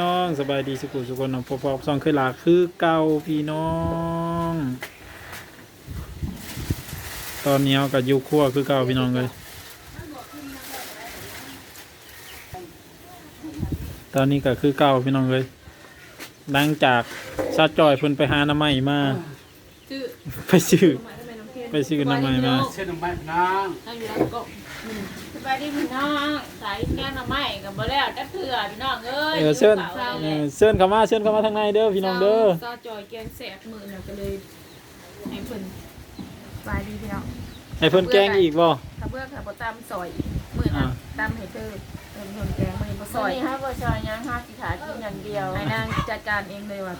น้องสบายดีสุขุสุขคนน้องพบพบซองเคยลาคือเก่าพี่น้อง ตอนนี้เอากับยูครัวคือเก่าพี่น้องเลย ตอนนี้ก็คือเก่าพี่น้องเลยหลังจากซาจอยเพิ่นไปหาน้ำไม้มาชื่อไปซื้อหมายทำ ไมน้ำเค็มไปซื้อน้ำไม้มาเส้นน้ำมันน้องเอาอยู่แล้วก็สบายดีพี่น้องสายแกงหน่อไม้กับบ่แล้วจักเถื่อพี่น้องเอ้ยเออเชิญเช้าเออเชิญเข้ามาเชิญเข้ามาทางในเด้อพี่น้องเด้อซาจอยแกงแสบมือน่ะก็เลยให้เพิ่นสบายดีพี่น้องให้เพิ่นแกล้งอีกบ่ถ้าเบื่อถ้าบ่ตามซอยมื้อน่ะอ่าตามให้เธอเพิ่นเพิ่นแกงมื้อนี้บ่ซซออยยห้าบชอยยังห้าสิขากินอย่างเดียวให้นางจัดการเองเลยว่า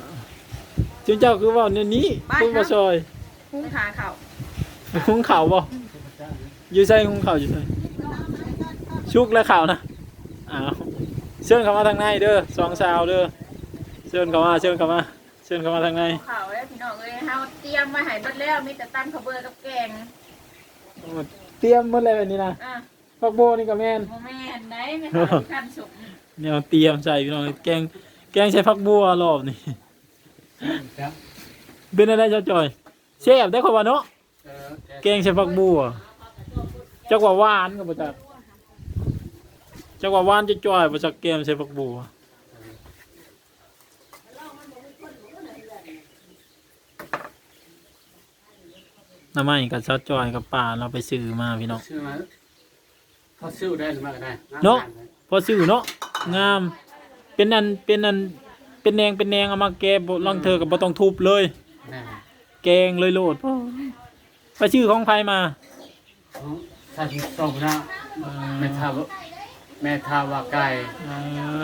จุนเจ้าคือเว่าเนี่ยนี้ไปคุณบ่ครับซอยหุ้งขาข้าว หุงข้าวบ่อยู่ใส่หุงข้าวอยู่ใส่ชุกและข้าวนะอ้าวเชิญเข้ามาทางในเด้อสองสาวเด้อเชิญเข้ามาเชิญเข้ามาเชิญเข้ามาทางในข้าวแล้วพี่น้องเอ้ยเฮาเตรียมไว้ให้เบิดแล้วมีแต่ตำข้าวเบื่อกับแกงเตรียมหมดเลยแบบนี้นะอะพักโบนี่ก็แม่นโมแม่นได้ไม่ขายขั้นสุกเนี่ยเตรียมใส่พี่น้องแกงแกงใส่ผักบัวรอบนี่ครับเป็นอะไรเจ้าจอยแซ่บได้คนว่าเนาะ เออแกงใส่ผักบัวจักว่าหวานก็บ่จักจักว่าหวานจะจ่อยบ่จักแกงใส่ผักบัวน้ำไม้กับซอสจอยกับป่าเราไปซื้อมาพี่น้องซื้อมาเขาซื้อได้หรือไม่ก็ได้เนาะพอซื้อเนาะงาม เป็นอันเป็นอันเป็นแนงเป็นแนงเอามาแกบ่ลังเธอกับบ่ต้องทุบเลยแน่แกงเลยโลด ไปชื่อของใครมาถ้าที่ส่งนะแม่ทาว่าแม่ทาว่าไก่เอ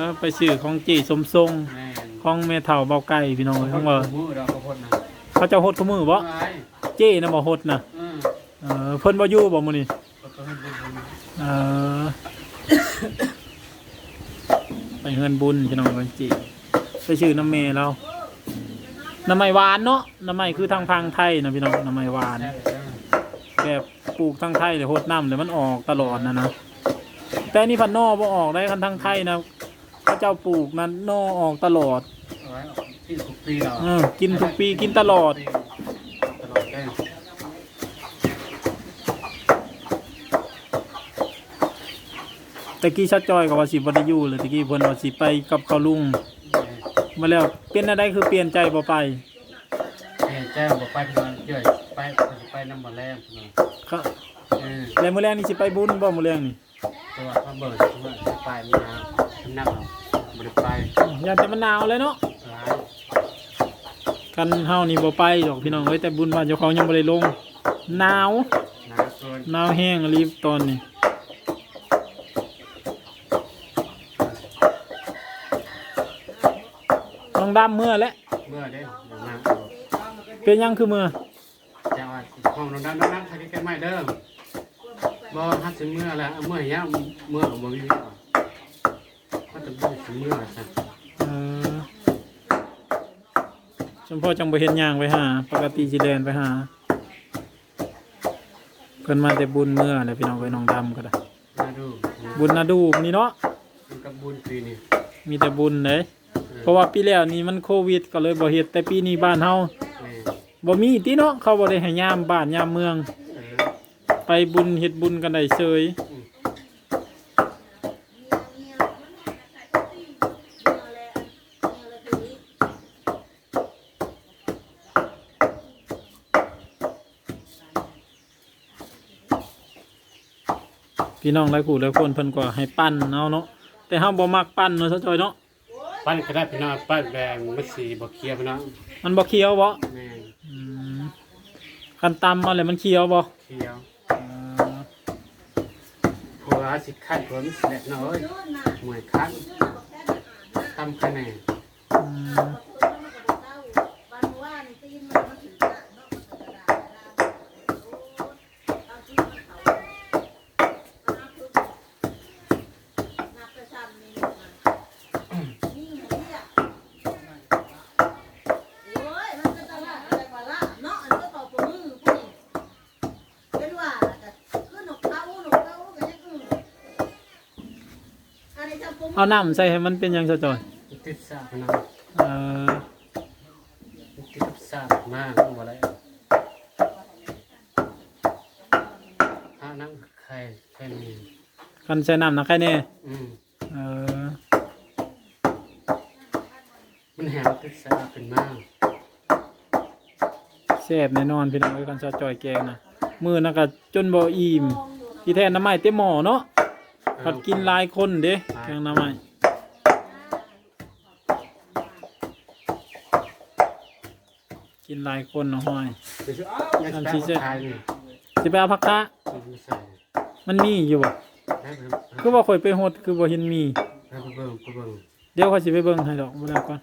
อไปชื่อของจีสมทรงแม่ของแม่เฒ่าเบาไก่พี่น้องเอ้ยของว่ามือเราก็พ่นนะเขาเจะหดขมือบ่ไอ้เจ้นะบ่หดนะอืมเออเพิ่นบ่อยู่บ่มื้อนี้ก็ต้องให้บุญบุญเออ ไปเฮือนบุญพี่น้องกันจีไปชื่อน้ำเมเราน้ำไม้หวานเนาะน้ำไม้คือทางพังไทยนะพี่น้องน้ำไม้หวานแน่เลย แบบปลูกทางไทยเลยโหดน้ำเลยมันออกตลอดนะนะแต่นี่พันนอบ่ออกได้คันทางไทยนะพระเจ้าปลูกนั้นนอออกตลอดเอาไว้ที่ทุกปีเราเออกินทุกปีกินตลอด ตลอดได้ตะกี้ชัดจอยกับว่าสิบ่ได้อยู่เลยตะกี้เพิ่นว่าสิไปกับเขาลุงมาแล้วเป็นอะไรคือเปลี่ยนใจบ่ไป แม่แจ้งบอกไปเพื่อนเดี๋ ยวไปไปน้ำมันแรงเพื่อนเขาเออแล้วมื้อแรงนี่สิไปบุญบ่มื้อแรงนี่ตัวเขาเบิดเขาว่าจะไปมีน้ำน้ำเราไม่ได้ไปอย่าแต่มันหนาวเลยเนาะร้ายกันเฮานี่บ่ไปดอกพี่น้องเอ้ยแต่บุญบ้านเจ้าของยังบ่ได้ลงหนาวน้ำเกินหนาวแห้งรีบตอนนี้น้องดำเมื่อแล้วเมื่อได้เดี๋ยวมาเป็นหยังคือเมื่อจะว่า ห้องน้ำน้ำน้ำน้ำทำกันไม่เด้อบ่ฮัทถึงเมื่อแล้วเมื่อเนี้ยเมื่อของบ่มีถ้าจะบ่ถึงเมื่อซะเออชมพ่อจังบ่เห็นย่างไปหา ปกติสิแดนไปหาเพิ่นมาแต่บุญเมื่อแหละพี่น้องไปน้องดำก็ได้มาดูบุญนาดูมนี่เนาะมันกับบุญปีนี้มีแต่บุญเด้เพราะว่าปีแล้วนี่มันโควิด ก็เลยบ่เฮ็ดแต่ปีนี้บ้านเฮาแม่ บ่มีติเนาะเขาบ่ได้ให้ยามบ้านยามเมืองเออไปบุญเฮ็ดบุญกันได้เฉยพี่น้องหลายคู่หลายคนเพิ่นก็ให้ปั้นเอาเนาะแต่เฮาบ่มักปั้นเนาะซะจอยเนาะปั้นก็ได้พี่น้องปั้นแดงมันสีบ่เคี้ยวพี่น้องมันบ่เคี้ยวบ่แม่อืม คันตำมาเลยมันเคี้ยวบ่เคี้ยวผัวสิคันผัวมันสิแหลกน้อยหมวยคันตำคะแนน เอาน้ำใส่ให้มันเป็นหยังซะจอยเทติดสาบนะเออติดสาบมากว่าอะไรถ้านั่งใครใครมีคันใช้น้ำนะใครแน่อืมเออมันแหงติดสาบเป็นมากแซ่บแน่นอนพี่น้องเอ้ยคันซาจอยแกงนะมื้อนั้นก็จนบ่อิ่มที่แท้น้ำไม้เต็มหม้อเนาะ ผัดกินหลายคนเด้แกงน้ำไม้กินหลายคนเนาะห้อยยังอันแปลที่ว่าเจ็ดไทยนี่สิไปเอาผักคะมันใส่มันมีอยู่บ่ได้ไหมคือบ่ค่อยไปฮดคือบ่เห็นมีได้ไปเบิ่งไปเบิ่งเดี๋ยวเขาสิไปเบิ่งให้ดอกบ่ได้ก่อน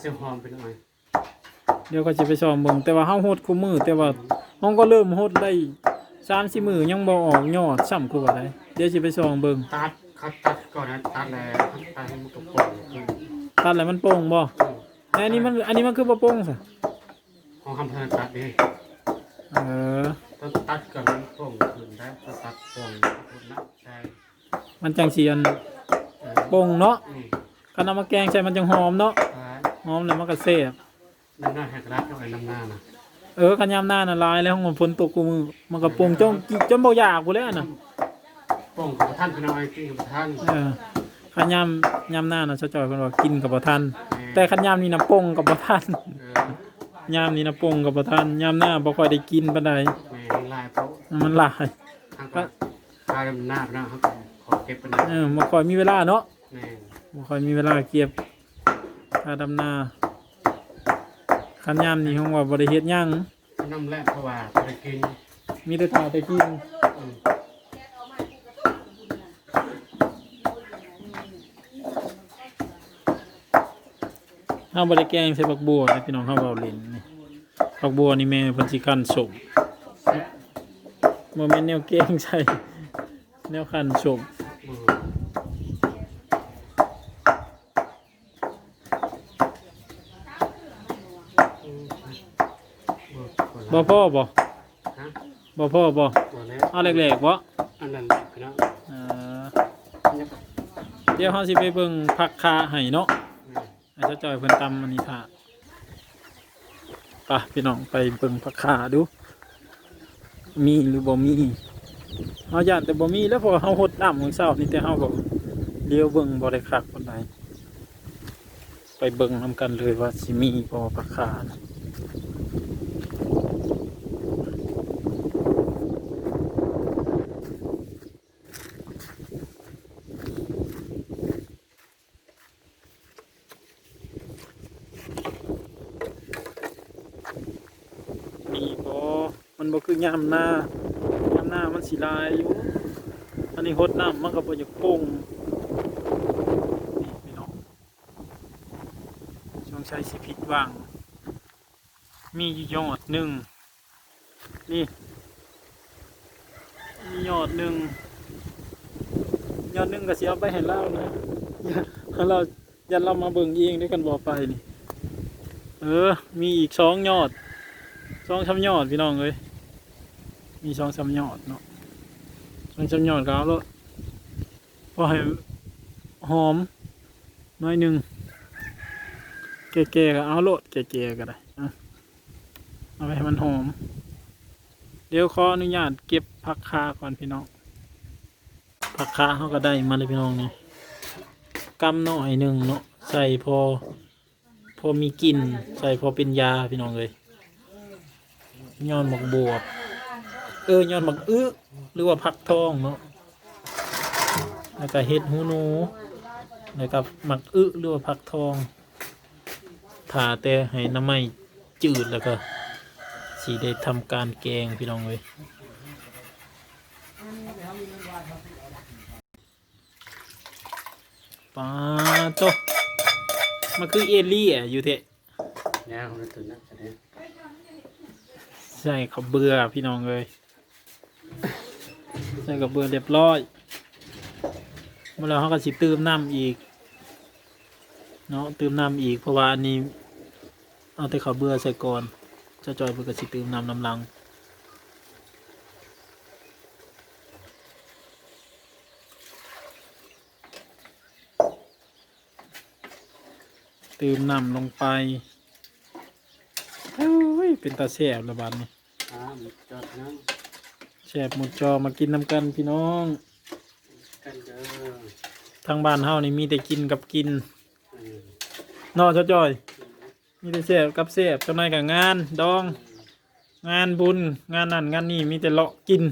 เสียงหอมเป็นอะไรเดี๋ยวเขาสิไปซ้อมเบิ่งแต่ว่าเฮาฮดคู่มือแต่ว่าเฮาก็เริ่มฮดได้3-4มื้อยังบ่ออกยอดซ้ำคือว่าไดเดี๋ยวสิไปซ้อมเบิ่งตัดเขาตัดก่อนนะตัดแล้วตัดให้มันกระโปรงขึ้นตัดแล้วมันโป่งบ่แต่อันนี้มันอันนี้มันคือบ่โป่งซะของคำเพลินตัดดิเออต้องตัดก่อนมันโป่งขึ้นได้ต้องตัดโป่งนับใช่มันจังสิอันเออโป่งเนาะอืมคันเอามาแกงใส่มันจังหอมเนาะท้ายหอมแล้วมันก็แซ่บน้ำหน้าแหกรัดเอาไว้น้ำหน้านะเออคันยามหน้าน่ะลายแล้วของฝนตกกูมือมันก็โป่งจนจนบ่อยากกูแล้วน่ะ โป่งของท่านเป็นอะไรกินของท่านเออคันยามยามหน้าน่ะเจ้าจอยเพิ่นว่ากินกับบ่ทันแม่แต่คันยามนี้น่ะโป่งกับบ่ทันเออยามนี้น่ะโป่งกับบ่ทันยามหน้าบ่ค่อยได้กินปานใดแม่ลายเพราะมันหลายทางก็ทางหน้านะครับขอเก็บเป็นเออบ่ค่อยมีเวลาเนาะแม่บ่ค่อยมีเวลาเก็บค่าดำนาคันยามนี้ของว่าบ่ได้เฮ็ดหยังน้ำแรกเพราะว่าไปกินมีแต่ถ่าแต่กิน เฮาบ่ได้แกงใส่ผักบัวนะพี่น้องเฮาเว้าเล่นนี่ผักบัวนี่แม่เพิ่นสิคั่นสมบ่แม่นแนวแกงใส่แนวคั่นสมอืมอืมบ่พ่อบ่ฮะบ่พ่อบ่บ่แล้วเอาแรกๆบ่อันนั้นแหละพี่น้องเออเนี่ยเดี๋ยวเฮาสิไปเบิ่งผักคาให้เนาะอืมให้เจ้าจอยเพิ่นตำอันนี้ท่าปะพี่น้องไปเบิ่งผักคาดู มีหรือบ่มีเฮาย่านแต่บ่มีแล้วพอเฮาหดน้ำมื้อเช้านี่แต่เฮาก็เลี้ยวเบิ่งบ่ได้คักปานใดไปเบิ่งนํกันเลยว่าสิมีบ่ผักคานะ มีบ่มันบ่คือยามหน้ายามหน้ามันสิลายอยู่ อันนี้หดน้ำมันก็บ่อยากโป่งนี่พี่น้องช่วงใช้สิผิดว่าง มีอยู่ยอดหนึ่งนี่มียอดหนึ่งยอดหนึ่งก็สิเอาไปให้เรานะให้เราย่าเรามาเบิ่งเองด้วยกันบ่ไปนี่ เออ มีอีกสองยอด สองสามยอดพี่น้องเอ้ยมีสองสามยอดเนาะมันจำยอดก็เอาแล้วพอให้หอมหน้อยหนึ่งแก่ๆก็เอาโลดแก่ๆก็ได้เอาไปให้มันหอม เดี๋ยวขออนุญาตเก็บผักคาก่อนพี่น้องผักคาเขาก็ได้มาเลยพี่น้องนี่กำหน่อยหนึ่งเนาะใส่พอ พอมีกลิ่นใส่พอเป็นยาพี่น้องเลย ย้อดหมกบวบเออย้อดหมักอื้อหรือว่าผักทองเนาะแล้วก็เห็ดหูหนูแล้วก็หมักอื้อหรือว่าผักทองผ่าแต่ให้น้ำไม่จืดแล้วก็สีได้ทำการแกงพี่น้องเลยปลาโตะมันคือเอลี่อะอยู่เทะเนี่ยผมจะตื่นนะ ใส่ข้าเบื่อพี่น้องเลยใส่ข้าเบื่อเรียบร้อยเมื่อเราเขาก็สิเติมน้ำอีกเนาะเติมน้ำอีกเพราะว่าอันนี้เอาแต่ข้าเบื่อใส่ก่อนจะจอยเพื่อก็สิเติมน้ำน้ำลังเติมน้ำลงไป เป็นตาแซ่บละบาดนี้อ่ามันจอดนะแซ่บหมดจอมากินน้ำกันพี่น้อง กันเด้อทางบ้านเฮานี่มีแต่กินกับกินเออนอเจ้าจ้อย มีแต่แซ่บกับแซ่บเจ้านายกับงานดอง งานบุญงานนั่นงานนี่มีแต่เลาะกิน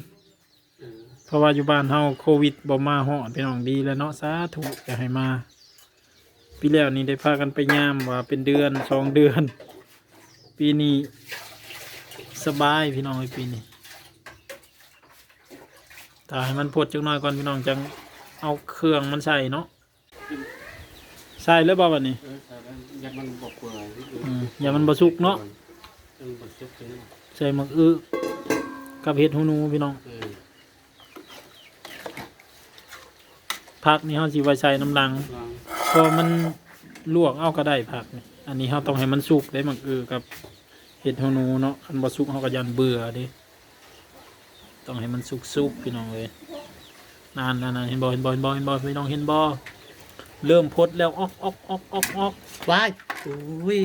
เออเพราะว่าอยู่บ้านเฮาโควิดบ่มาฮอดพี่น้องดีแล้วเนาะสาธุจะให้มาปีแล้วนี่ได้พากันไปย่ามว่าเป็นเดือนสองเดือน ปีนี้สบายพี่น้องไอ้ยปีนี้ถ้าให้มันพดจักหน่อยก่อนพี่น้องจังเอาเครื่องมันใส่เนาะใส่แล้วบ่บัดนี้เออใส่แล้วยัดมันบอกเปื่อยอืมอย่ามันบ่สุกเนาะเออบ่สุกเลยใส่หมักอื้อกับเห็ดหูหนูพี่น้องเออผักนี่เฮาสิไว้ใส่น้ำลังลองพอมัน ลวกเอาก็ได้ผักนี่อันนี้เราต้องให้มันสุกได้มักเออกับเห็ดหนูเนาะคันบ่สุกเราก็ยันเบื่อดิต้องให้มันสุกๆพี่น้องเลยนานนานเห็นบ่เห็นบ่เห็นบ่เห็นบ่พี่น้องเห็นบ่เริ่มพดแล้วออกออกออกออกออกวายโอ้ย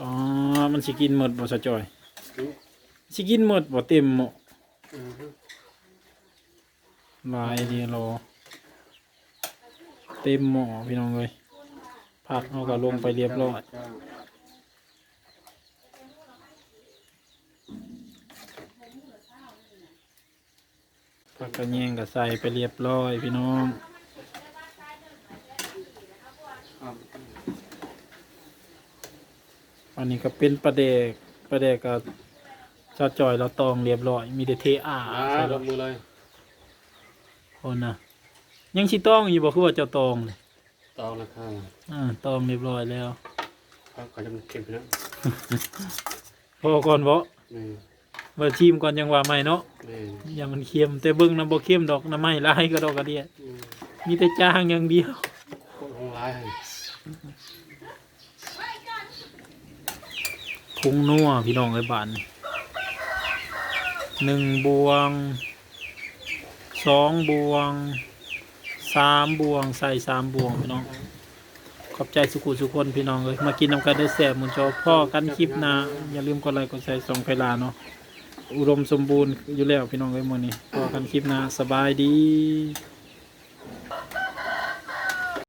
อ๋อมันสิกินหมดบ่สะจอย สิกินหมดบ่เต็มหมดเออลายเดียวรอเต็มหม้อพี่น้องเลยผักเอาก็ลงไปเรียบร้อยจ้าผักกระเนียงก็ใส่ไปเรียบร้อยพี่น้องครับอันนี้ก็เป็นปลาเดกปลาเดกก็ จอดจอยเราตองเรียบร้อย มีแต่เทอ่าอ่าใส่ลแล้วงมือเลยคนนะยังชิต้องอยู่บ่คือว่าเจ้าตองเลยตองราคาอ่าตองเรียบร้อยแล้วครับก่อนจะมันเก็บนะพอก่อนบ่แม่ว่าชิมก่อนยังว่าไม่เนาะแม่อย่ามันเค็มแต่เบิ่งน้ำบ่เค็มดอกน้ำไม่ลายก็ดอกกระเดียอืมมีแต่จางอย่างเดียว โคตรของร้ายให้พุงนัวพี่น้องไอ้บ้านนี่ หนึ่งบวงสองบวงสามบวงใส่สามบวงพี่น้อง ขอบใจสุขุสุคนพี่น้องเลยมากินน้ำกันได้แสบมุนจอพ่อกันคลิปหนะอย่าลืมกดไลค์กดแชร์ส่งไปลาเนาะอุดมสมบูรณ์อยู่แล้วพี่น้องเลยมือนี้พ่อกันคลิปหนะสบายดี